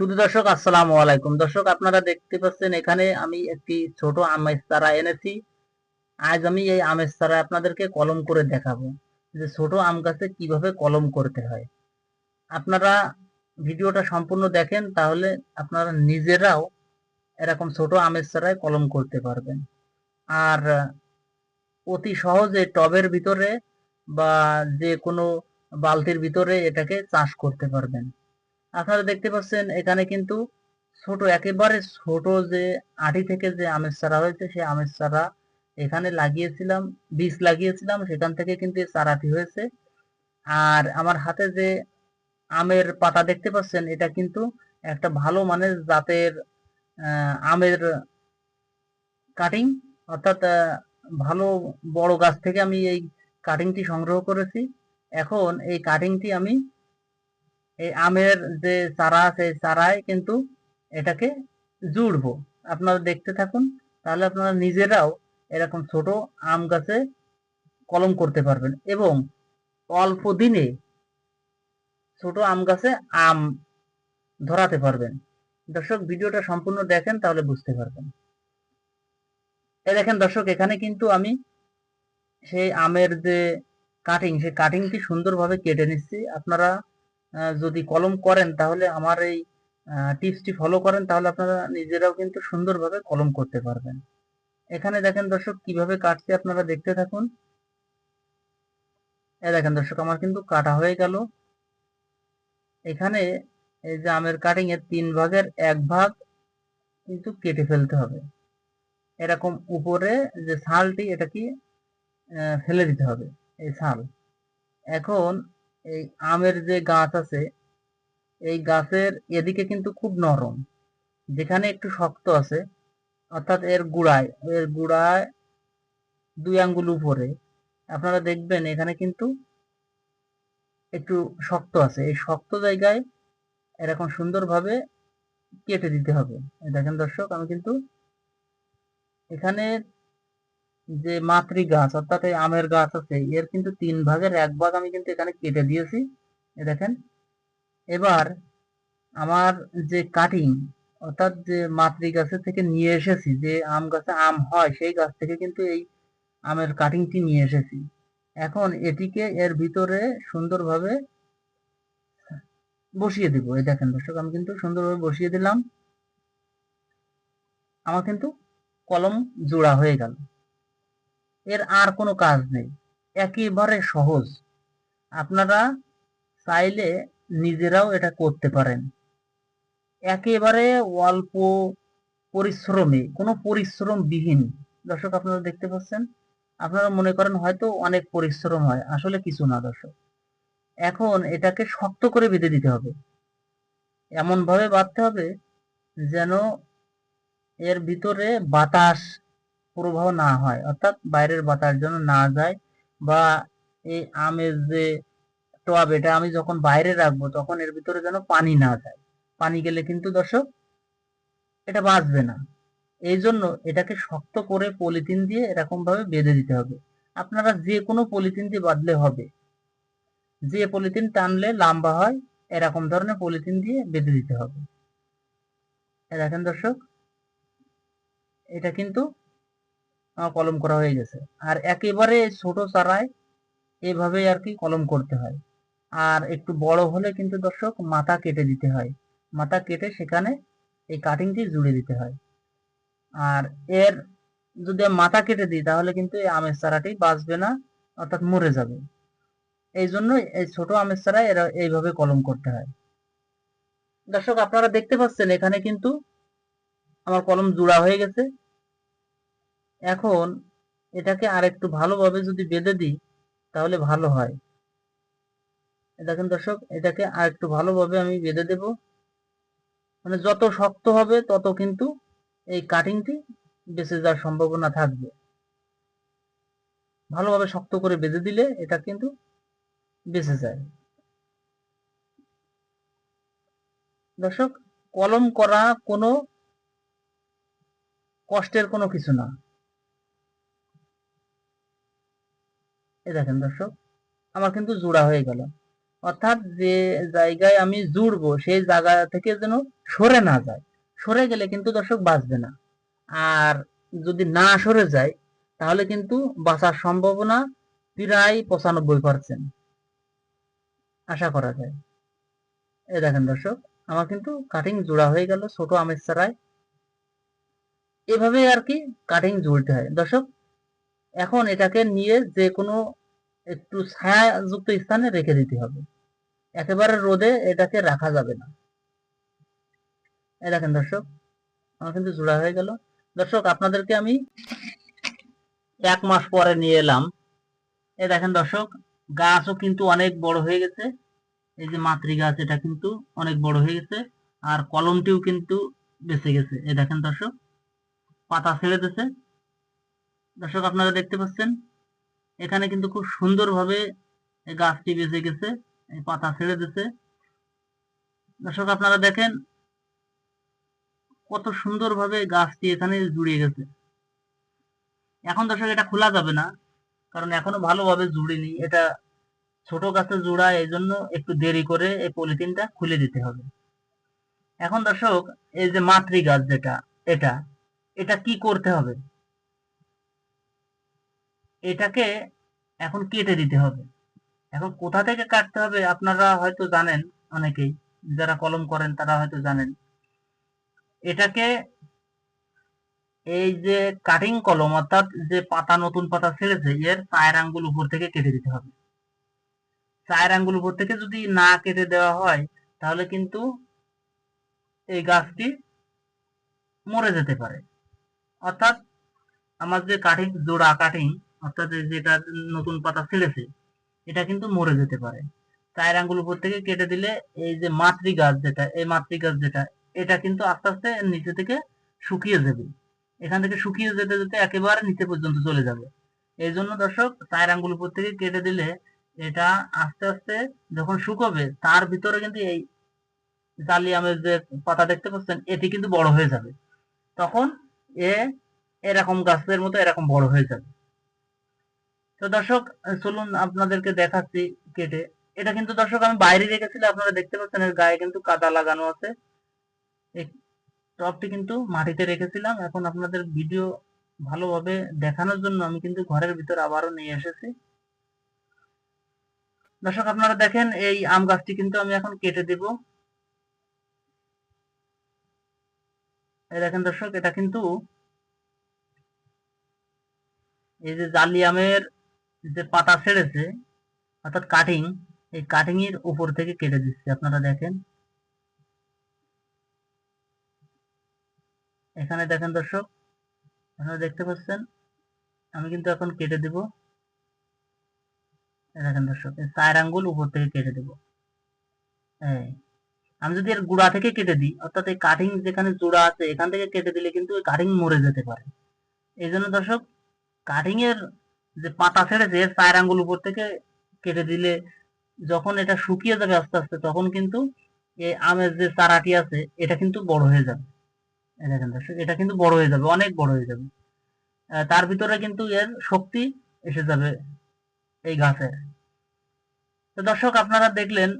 শুধু দর্শক, আসসালামু আলাইকুম। দর্শক, আপনারা দেখতে পাচ্ছেন এখানে আমি একটি ছোট আমেজ চারা এনেছি। আজ আমি এই আমেজ চারা আপনাদেরকে কলম করে দেখাবো যে ছোট আম গাছে কীভাবে কলম করতে হয়। আপনারা ভিডিওটা সম্পূর্ণ দেখেন, তাহলে আপনারা নিজেরাও এরকম ছোট আমেজ চারায় কলম করতে পারবেন। আর অতি সহজে টবের ভিতরে বা যে কোনো বালতির ভিতরে এটাকে চাষ করতে পারবেন। আপনারা দেখতে পাচ্ছেন, এখানে কিন্তু ছোট, একেবারে ছোট যে আটি থেকে যে আমের চারা হয়েছে, সেই আমের চারা এখানে লাগিয়েছিলাম, বীজ লাগিয়েছিলাম, সেখান থেকে কিন্তু চারাটি হয়েছে। আর আমার হাতে যে আমের পাতা দেখতে পাচ্ছেন, এটা কিন্তু একটা ভালো মানের জাতের আমের কাটিং অর্থাৎ ভালো বড় গাছ থেকে আমি এই কাটিংটি সংগ্রহ করেছি। এখন এই কাটিংটি আমি এই আমের যে চারা আছে চারায় কিন্তু এটাকে জুড়বো। আপনারা দেখতে থাকুন, তাহলে আপনারা নিজেরাও এরকম ছোট আম গাছে কলম করতে পারবেন এবং অল্প দিনে ছোট আম গাছে আম ধরাতে পারবেন। দর্শক, ভিডিওটা সম্পূর্ণ দেখেন, তাহলে বুঝতে পারবেন। এ দেখেন দর্শক, এখানে কিন্তু আমি সেই আমের যে কাটিং সেই কাটিংটি সুন্দরভাবে কেটে নিচ্ছি। আপনারা যদি কলম করেন তাহলে আমার এই টিপসটি ফলো করেন, তাহলে আপনারা নিজেরাও কিন্তু সুন্দরভাবে কলম করতে পারবেন। এখানে দেখেন দর্শক, কীভাবে কাটছে আপনারা দেখতে থাকুন। এই দেখেন দর্শক, আমার কিন্তু কাটা হয়ে গেল। এখানে এই যে আমের কাটিং এর তিন ভাগের এক ভাগ কিন্তু কেটে ফেলতে হবে। এরকম উপরে যে ছালটি, এটা কি ফেলে দিতে হবে, এই ছাল। এখন এই আমের যে গাছ আছে, এই গাছের এদিকে কিন্তু খুব নরম। যেখানে একটু শক্ত আছে, অর্থাৎ এর গুড়ায় এর গুড়ায় দুই আঙ্গুল উপরে। আপনারা দেখবেন এখানে কিন্তু একটু শক্ত আছে। এই শক্ত জায়গায় এরকম সুন্দরভাবে কেটে দিতে হবে। দেখেন দর্শক, আমি কিন্তু এখানে যে মাতৃ গাছ, অর্থাৎ এই আমের গাছ আছে, এর কিন্তু তিন ভাগের এক ভাগ আমি কিন্তু এখানে কেটে দিয়েছি, এ দেখেন। এবার আমার যে কাটিং অর্থাৎ যে মাতৃ গাছের থেকে নিয়ে এসেছি, যে আম গাছে আম হয়, সেই গাছ থেকে কিন্তু এই আমের কাটিংটি নিয়ে এসেছি। এখন এটিকে এর ভিতরে সুন্দরভাবে বসিয়ে দিব এই দেখেন দর্শক, আমি কিন্তু সুন্দরভাবে বসিয়ে দিলাম। আমার কিন্তু কলম জোড়া হয়ে গেল। এর আর কোনো কাজ নেই। একেবারে সহজ। আপনারা চাইলে নিজেরাও এটা করতে পারেন। একেবারে অল্প পরিশ্রমে, কোনো পরিশ্রম বিহীন দর্শক, আপনারা দেখতে পাচ্ছেন, আপনারা মনে করেন হয়তো অনেক পরিশ্রম হয়। আসলে কিছু না, দর্শক। এখন এটাকে শক্ত করে বেঁধে দিতে হবে। এমন ভাবে বাঁধতে হবে যেন এর ভিতরে বাতাস প্রবাহ না হয়, অর্থাৎ বাইরের বাতাস যেন না যায় বা এই আমের যে টব, এটা আমি যখন বাইরে রাখব তখন এর ভিতরে যেন পানি না যায়। পানি গেলে কিন্তু দর্শক এটা বাঁচবে না। এই জন্য এটাকে শক্ত করে পলিথিন দিয়ে এরকম ভাবে বেঁধে দিতে হবে। আপনারা যে কোনো পলিথিন দিয়ে বাঁধলে হবে। যে পলিথিন টানলে লম্বা হয়, এরকম ধরনের পলিথিন দিয়ে বেঁধে দিতে হবে। দেখেন দর্শক, এটা কিন্তু কলম করা হয়ে গেছে। আর একেবারে ছোট চারায় এভাবেই আর কি কলম করতে হয়। আর একটু বড় হলে কিন্তু দর্শক মাথা কেটে দিতে হয়। মাথা কেটে সেখানে এই কাটিংটি জুড়ে দিতে হয়। আর এর যদি মাথা কেটে দিই, তাহলে কিন্তু এই আমের চারাটি বাঁচবে না, অর্থাৎ মরে যাবে। এই জন্য এই ছোট আমের চারা এরা এইভাবে কলম করতে হয়। দর্শক, আপনারা দেখতে পাচ্ছেন, এখানে কিন্তু আমার কলম জোড়া হয়ে গেছে। এখন এটাকে আর একটু ভালোভাবে যদি বেঁধে দিই, তাহলে ভালো হয়। দেখেন দর্শক, এটাকে আর একটু ভালোভাবে আমি বেঁধে দেব। মানে যত শক্ত হবে, তত কিন্তু এই কাটিংটি বেঁচে যাওয়ার সম্ভাবনা থাকবে। ভালোভাবে শক্ত করে বেঁধে দিলে এটা কিন্তু বেঁচে যায়। দর্শক, কলম করা কোনো কষ্টের কোনো কিছু না। এই দেখেন দর্শক, আমার কিন্তু জোড়া হয়ে গেল। অর্থাৎ যে জায়গায় আমি জুড়বো, সেই জায়গা থেকে যেন সরে না যায়। সরে গেলে কিন্তু দর্শক বাঁচবে না। আর যদি না সরে যায়, তাহলে কিন্তু বাঁচার সম্ভাবনা প্রায় পঁচানব্বই পার্সেন্ট আশা করা যায়। এই দেখেন দর্শক, আমার কিন্তু কাটিং জোড়া হয়ে গেল ছোট আমের চারায় এভাবে আর কি কাটিং জুড়তে হয়। দর্শক, এখন এটাকে নিয়ে যে কোনো একটু ছায়াযুক্ত স্থানে রেখে দিতে হবে। একেবারে রোদে এটাকে রাখা যাবে না। এই দেখেন দর্শক, আমার কিন্তু জোড়া হয়ে গেল। দর্শক, আপনাদেরকে আমি এক মাস পরে নিয়ে এলাম। এ দেখেন দর্শক, গাছও কিন্তু অনেক বড় হয়ে গেছে। এই যে মাতৃ গাছ, এটা কিন্তু অনেক বড় হয়ে গেছে। আর কলমটিও কিন্তু বেঁচে গেছে। এ দেখেন দর্শক, পাতা ছেড়ে দিছে দর্শক, আপনারা দেখতে পাচ্ছেন এখানে কিন্তু খুব সুন্দরভাবে এই গাছটি বেঁচে গেছে, এই পাতা ছেড়ে দিছে। দর্শক, আপনারা দেখেন কত সুন্দরভাবে গাছটি এখানে জুড়িয়ে গেছে। এখন দর্শক, এটা খোলা যাবে না, কারণ এখনও ভালোভাবে জুড়িনি। এটা ছোট গাছে জোড়া, এই জন্য একটু দেরি করে এই পলিথিনটা খুলে দিতে হবে। এখন দর্শক, এই যে মাতৃ গাছ যেটা, এটা এটা কি করতে হবে? এটাকে এখন কেটে দিতে হবে। এখন কোথা থেকে কাটতে হবে আপনারা হয়তো জানেন অনেকেই, যারা কলম করেন তারা হয়তো জানেন। এটাকে এই যে কাটিং কলম অর্থাৎ যে পাতা, নতুন পাতা ছেড়েছে, এর চায়ের আঙ্গুল উপর থেকে কেটে দিতে হবে। চায়ের আঙ্গুল উপর থেকে যদি না কেটে দেওয়া হয়, তাহলে কিন্তু এই গাছটি মরে যেতে পারে। অর্থাৎ আমার যে কাটিং জোড়া কাটিং অর্থাৎ যেটা নতুন পাতা ছেড়েছে এটা কিন্তু মরে যেতে পারে। চায়ের আঙ্গুল উপর থেকে কেটে দিলে এই যে মাতৃ গাছ যেটা, এই মাতৃ গাছ যেটা, এটা কিন্তু আস্তে আস্তে নিচে থেকে শুকিয়ে যাবে। এখান থেকে শুকিয়ে যেতে যেতে একেবারে নিচে পর্যন্ত চলে যাবে। এই জন্য দর্শক চায়ের আঙ্গুল উপর থেকে কেটে দিলে এটা আস্তে আস্তে যখন শুকোবে, তার ভিতরে কিন্তু এই জালি আমের যে পাতা দেখতে পাচ্ছেন, এটি কিন্তু বড় হয়ে যাবে। তখন এ এরকম গাছের মতো এরকম বড় হয়ে যাবে। তো দর্শক চলুন আপনাদেরকে দেখাচ্ছি কেটে এটা কিন্তু দর্শক আমি বাইরে রেখেছিলাম, আপনারা দেখতে পাচ্ছেন, এর গায়ে কিন্তু কাদা লাগানো আছে। টপটি কিন্তু মাটিতে রেখেছিলাম, এখন আপনাদের ভিডিও ভালোভাবে দেখানোর জন্য আমি কিন্তু ঘরের ভিতর আবারও নিয়ে এসেছি। দর্শক, আপনারা দেখেন, এই আম গাছটি কিন্তু আমি এখন কেটে দেব। দেখেন দর্শক, এটা কিন্তু এই যে জালি আমের যে পাতা ছেড়েছে, অর্থাৎ কাটিং এই কাটিং এর উপর থেকে কেটে দিচ্ছে। আপনারা দেখেন। এখানে দেখেন দর্শক, আপনারা দেখতে পাচ্ছেন? আমি কিন্তু এখন কেটে দিব। দেখেন দর্শক চার আঙ্গুল উপর থেকে কেটে দেব। আমি যদি এর গুড়া থেকে কেটে দিই, অর্থাৎ এই কাটিং যেখানে জোড়া আছে, এখান থেকে কেটে দিলে কিন্তু কাটিং মরে যেতে পারে। এই জন্য দর্শক কাটিং এর যে পাতা ছেড়েছে এর চার আঙ্গুল উপর থেকে কেটে দিলে যখন এটা শুকিয়ে যাবে আস্তে আস্তে, তখন কিন্তু এই আমের যে চারাটি আছে, এটা কিন্তু বড় হয়ে যাবে। এটা কিন্তু বড় হয়ে যাবে, অনেক বড় হয়ে যাবে। তার ভিতরে কিন্তু এর শক্তি এসে যাবে এই গাছের তো দর্শক, আপনারা দেখলেন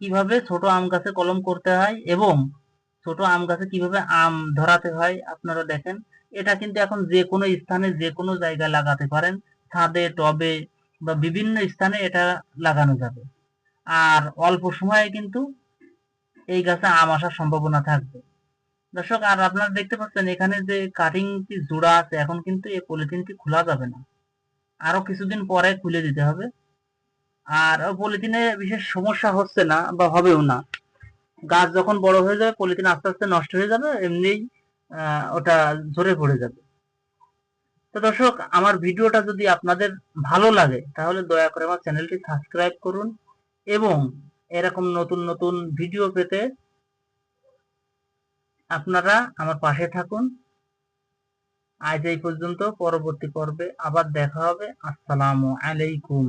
কীভাবে ছোট আম গাছে কলম করতে হয় এবং ছোট আম গাছে কীভাবে আম ধরাতে হয়, আপনারা দেখেন। এটা কিন্তু এখন যে কোনো স্থানে যে কোনো জায়গায় লাগাতে পারেন। ছাদে, টবে বা বিভিন্ন স্থানে এটা লাগানো যাবে। আর অল্প সময়ে কিন্তু এই গাছে আম আসার সম্ভাবনা থাকবে। দর্শক, আর আপনারা দেখতে পাচ্ছেন এখানে যে কাটিংটি জোড়া আছে, এখন কিন্তু এই পলিথিনটি খোলা যাবে না। আরও কিছুদিন পরে খুলে দিতে হবে। আর পলিথিনে বিশেষ সমস্যা হচ্ছে না বা হবেও না। গাছ যখন বড় হয়ে যাবে, পলিথিন আস্তে আস্তে নষ্ট হয়ে যাবে, এমনিই ওটা ঝরে পড়ে যাবে। তো দর্শক, আমার ভিডিওটা যদি আপনাদের ভালো লাগে, তাহলে দয়া করে আমার চ্যানেলটি সাবস্ক্রাইব করুন এবং এরকম নতুন নতুন ভিডিও পেতে আপনারা আমার পাশে থাকুন। আজ এই পর্যন্ত, পরবর্তী পর্বে আবার দেখা হবে। আসসালামু আলাইকুম।